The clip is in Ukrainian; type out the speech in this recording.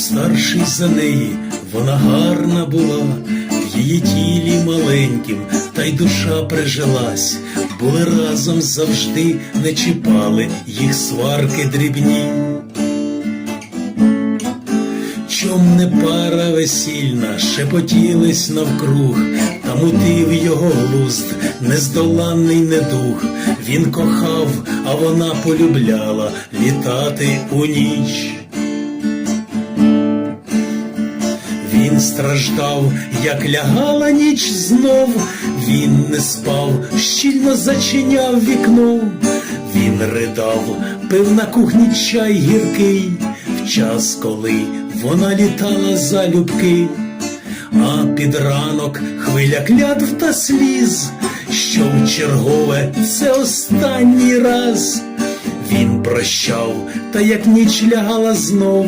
старший за неї, вона гарна була, в її тілі маленьким, та й душа прижилась, були разом завжди, не чіпали їх сварки дрібні. Чом не пара весільна, шепотілись навкруг, та мутив його глузд, нездоланний недух. Він кохав, а вона полюбляла літати у ніч. Він страждав, як лягала ніч знов, він не спав, щільно зачиняв вікно, він ридав, пив на кухні чай гіркий, в час, коли вона літала залюбки, а під ранок хвиля клятв та сліз, що в чергове це останній раз. Він прощав, та як ніч лягала знов.